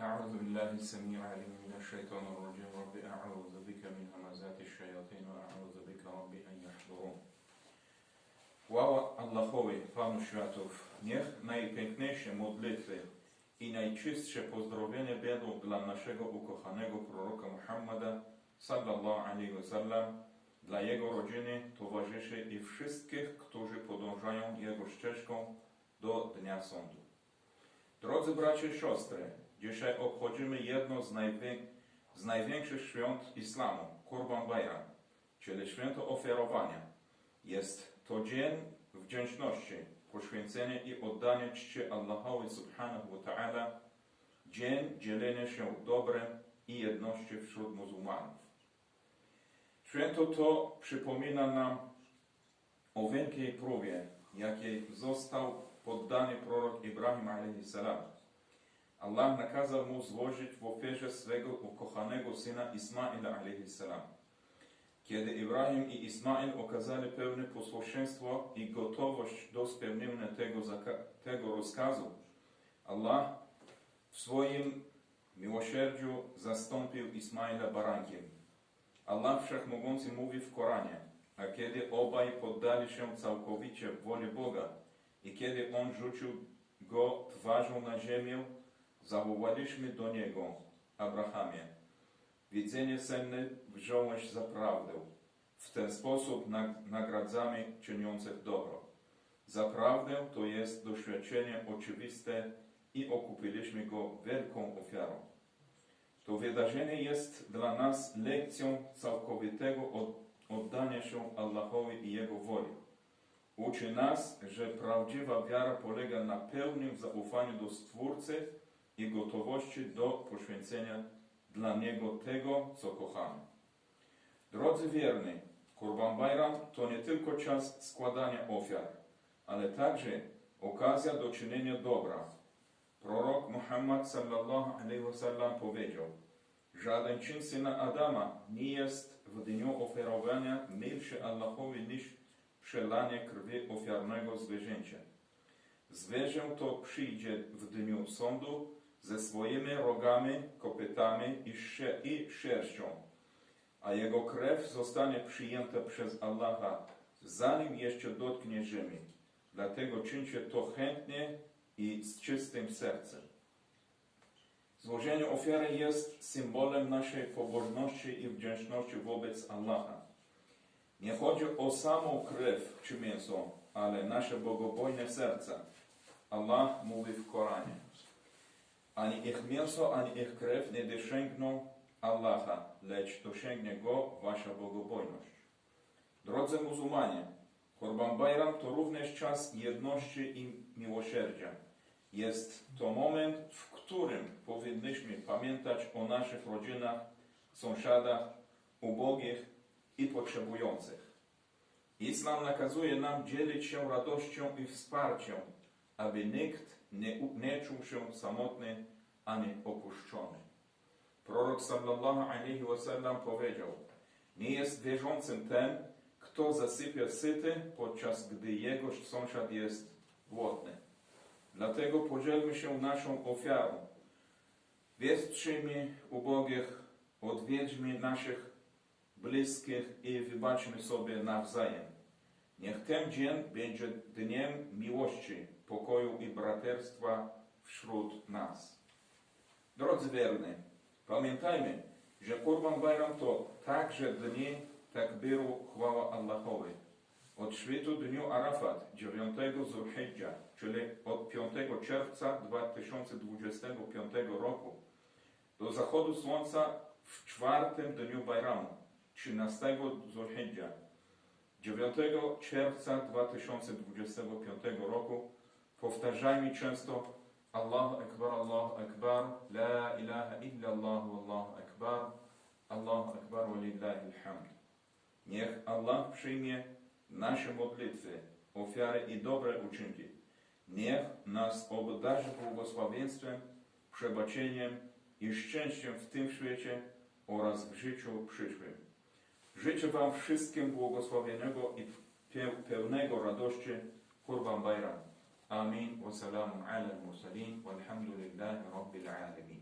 أعوذ بالله السميع العليم من الشيطان الرجيم رب أعوذ بك من همزات الشياطين وأعوذ بك رب أن يحضرون Chwała Allahowi, Panu Światów. Niech najpiękniejsze modlitwy i najczystsze pozdrowienia będą dla naszego ukochanego proroka Muhammada sallallahu alaihi wasallam, dla jego rodziny, towarzyszy i wszystkich, którzy podążają jego ścieżką do Dnia Sądu. Drodzy bracia i siostry, dzisiaj obchodzimy jedno z, najwię- z największych świąt islamu, Kurban Bayram, czyli święto ofiarowania. Jest to dzień wdzięczności, poświęcenia i oddania czci Allahowi subhanahu wa ta'ala, dzień dzielenia się dobrem i jedności wśród muzułmanów. Święto to przypomina nam o wielkiej próbie, jakiej został poddany prorok Ibrahim a.s. Allah nakazał mu złożyć w ofierze swego ukochanego syna Ismaila a.s. Kiedy Ibrahim i Ismail okazali pełne posłuszeństwo i gotowość do spełnienia tego, tego rozkazu, Allah w swoim miłosierdziu zastąpił Ismaila barankiem. Allah Wszechmogący mówi w Koranie, a kiedy obaj poddali się całkowicie woli Boga i kiedy On rzucił go twarzą na ziemię, zawołaliśmy do Niego, Abrahamie, widzenie senne wziąłeś za prawdę. W ten sposób nag- nagradzamy czyniących dobro. Zaprawdę to jest doświadczenie oczywiste i okupiliśmy go wielką ofiarą. To wydarzenie jest dla nas lekcją całkowitego od- oddania się Allahowi i Jego woli. Uczy nas, że prawdziwa wiara polega na pełnym zaufaniu do Stwórcy i gotowości do poświęcenia dla Niego tego, co kochamy. Drodzy wierni, Kurban Bayram to nie tylko czas składania ofiar, ale także okazja do czynienia dobra. Prorok Muhammad sallallahu alaihi wasallam powiedział, żaden czyn syna Adama nie jest w dniu ofiarowania milszy Allahowi niż przelanie krwi ofiarnego zwierzęcia. Zwierzę to przyjdzie w dniu sądu ze swoimi rogami, kopytami i, sze- i sierścią, a jego krew zostanie przyjęta przez Allaha, zanim jeszcze dotknie ziemi. Dlatego czyńcie to chętnie i z czystym sercem. Złożenie ofiary jest symbolem naszej pobożności i wdzięczności wobec Allaha. Nie chodzi o samą krew czy mięso, ale nasze bogobojne serca. Allah mówi w Koranie. Ani ich mięso, ani ich krew nie dosięgną Allaha, lecz dosięgnie go wasza bogobojność. Drodzy muzułmanie, Kurban Bayram to również czas jedności i miłosierdzia. Jest to moment, w którym powinniśmy pamiętać o naszych rodzinach, sąsiadach, ubogich i potrzebujących. Islam nakazuje nam dzielić się radością i wsparciem, aby nikt nie, nie czuł się samotny ani opuszczony. Prorok sallallahu alaihi wasallam powiedział, nie jest wierzącym ten, kto zasypia syty, podczas gdy jego sąsiad jest głodny. Dlatego podzielmy się naszą ofiarą. Wesprzyjmy ubogich, odwiedźmy naszych bliskich i wybaczmy sobie nawzajem. Niech ten dzień będzie dniem miłości, pokoju i braterstwa wśród nas. Drodzy wierni, pamiętajmy, że Kurban Bayram to także dni takbiru chwała Allahowi. Od świtu dniu Arafat 9 Zulhidża, czyli od 5 czerwca 2025 roku do zachodu słońca w czwartym dniu Bayramu 13 Zulhidża 9 czerwca 2025 roku powtarzajmy często Allahu Akbar, Allahu Akbar, La ilaha illa Allah, Wallahu Akbar, Allahu Akbar, walillahi alhamd. Niech Allah przyjmie nasze modlitwy, ofiary i dobre uczynki. Niech nas obdarzy błogosławieństwem, przebaczeniem i szczęściem w tym świecie oraz w życiu przyszłym. Życzę Wam wszystkim błogosławionego i pełnego radości Kurban Bayram. Amin. Wassalamu ala al-mursalin. Walhamdulillahi rabbil alamin.